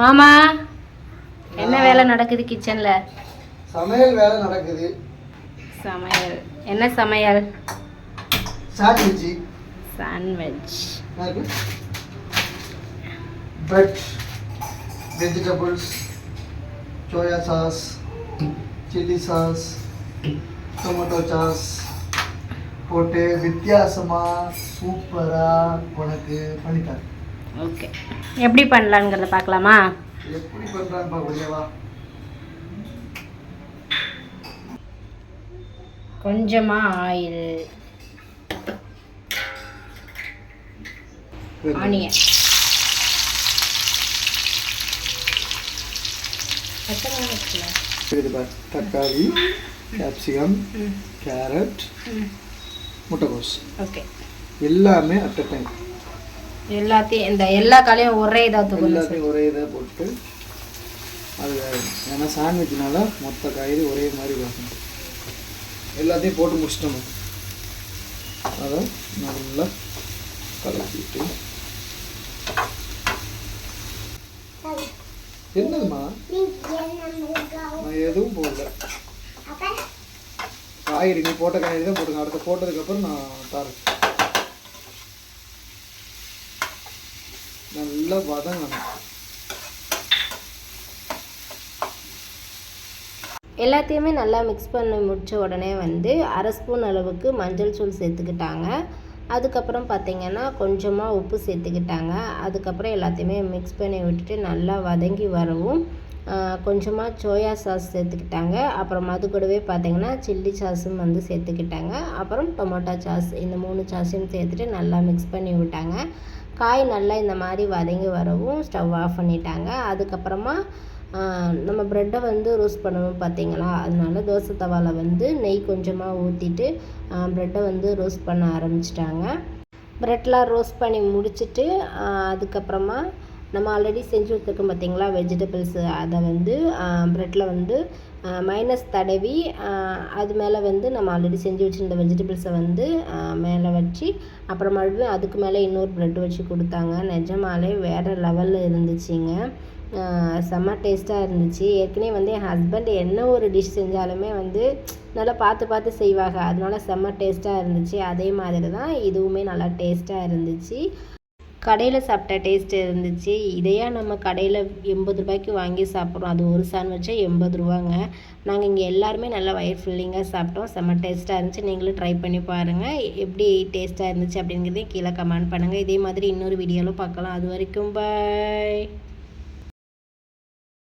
மாமா என்ன வேலை நடக்குது கிச்சன்ல சமையல் வேலை நடக்குது. சமையல். என்ன சமையல்? Sandwich sandwich bread vegetables soya sauce chilli sauce tomato sauce போட்டு வித்தியாசமாக சூப்பராக உனக்கு பண்ணித்தரேன். ஓகே. எப்படி பண்ணலாங்கிறத பார்க்கலாமா? எப்படி கொஞ்சமாக ஆயில். ஆனியன். தக்காளி கேப்சிகம் கேரட் முட்டைகோஸ் ஓகே. எல்லாமே அட் அ டைம் எல்லாத்தையும் இந்த எல்லா காலையும் ஒரே இதாக தூக்கணும் எல்லாத்தையும் ஒரே இதாக போட்டு அது ஏன்னா சாண்ட்விச்னால மொத்த காய்கறி ஒரே மாதிரி வரணும் எல்லாத்தையும் போட்டு முடிச்சிட்டோம்? அதை நல்லா கலக்கிட்டு. என்னதுமா நான் எதுவும் போடல. காய்கறி நீ போட்ட காய்கறி தான் போட்டுங்க அடுத்த போட்டதுக்கப்புறம் நான் தரேன். நல்லா வதங்கணும். எல்லாத்தையுமே நல்லா மிக்ஸ் பண்ணி முடித்த உடனே வந்து அரை ஸ்பூன் அளவுக்கு மஞ்சள் தூள் சேர்த்துக்கிட்டாங்க. அதுக்கப்புறம் பார்த்திங்கன்னா கொஞ்சமாக உப்பு சேர்த்துக்கிட்டாங்க. அதுக்கப்புறம் எல்லாத்தையுமே மிக்ஸ் பண்ணி விட்டுட்டு நல்லா வதங்கி வரவும் கொஞ்சமாக சோயா சாஸ் சேர்த்துக்கிட்டாங்க. அப்புறம் அது கூடவே பார்த்தீங்கன்னா சில்லி சாஸும் வந்து சேர்த்துக்கிட்டாங்க. அப்புறம் டொமேட்டோ சாஸ் இந்த மூணு சாஸையும் சேர்த்துட்டு நல்லா மிக்ஸ் பண்ணி விட்டாங்க. காய் நல்லா இந்த மாதிரி வதங்கி வரவும் ஸ்டவ் ஆஃப் பண்ணிட்டாங்க. அதுக்கப்புறமா நம்ம ப்ரெட்டை வந்து ரோஸ்ட் பண்ணணும் பார்த்தீங்களா? அதனால தோசை தவாவில் வந்து நெய் கொஞ்சமாக ஊற்றிட்டு ப்ரெட்டை வந்து ரோஸ்ட் பண்ண ஆரம்பிச்சிட்டாங்க. ப்ரெட்லாம் ரோஸ்ட் பண்ணி முடிச்சுட்டு அதுக்கப்புறமா நம்ம ஆல்ரெடி செஞ்சு வச்சுருக்கோம் பார்த்தீங்களா? வெஜிடபிள்ஸு அதை வந்து ப்ரெட்டில் வந்து மைனஸ் தடவி அது மேலே வந்து நம்ம ஆல்ரெடி செஞ்சு வச்சுருந்த வெஜிடபிள்ஸை வந்து மேலே வச்சு அப்புறம் மறுபடியும் அதுக்கு மேலே இன்னொரு ப்ரெட் வச்சு கொடுத்தாங்க. நிஜமாலே வேறு லெவலில் இருந்துச்சுங்க. செம்ம டேஸ்ட்டாக இருந்துச்சு. ஏற்கனவே வந்து என் ஹஸ்பண்ட் என்ன ஒரு டிஷ் செஞ்சாலுமே வந்து நல்லா பார்த்து பார்த்து செய்வாங்க. அதனால செம்ம டேஸ்ட்டாக இருந்துச்சு. அதே மாதிரி தான் இதுவுமே நல்லா டேஸ்ட்டாக இருந்துச்சு. கடையில் சாப்பிட்ட டேஸ்ட் இருந்துச்சு. இதையா நம்ம கடையில் எண்பது ரூபாய்க்கு வாங்கி சாப்பிட்றோம். அது ஒரு சாண்ட்விச்சே எண்பது ரூபாங்க. நாங்கள் இங்கே எல்லாருமே நல்லா வயிறு ஃபில்லிங்காக சாப்பிட்டோம். செம்ம டேஸ்ட்டாக இருந்துச்சு. நீங்களும் ட்ரை பண்ணி பாருங்கள் எப்படி டேஸ்ட்டாக இருந்துச்சு அப்படிங்கிறதையும் கீழே கமெண்ட் பண்ணுங்கள் இதே மாதிரி இன்னொரு வீடியோவில் பார்க்கலாம். அது வரைக்கும் பாய்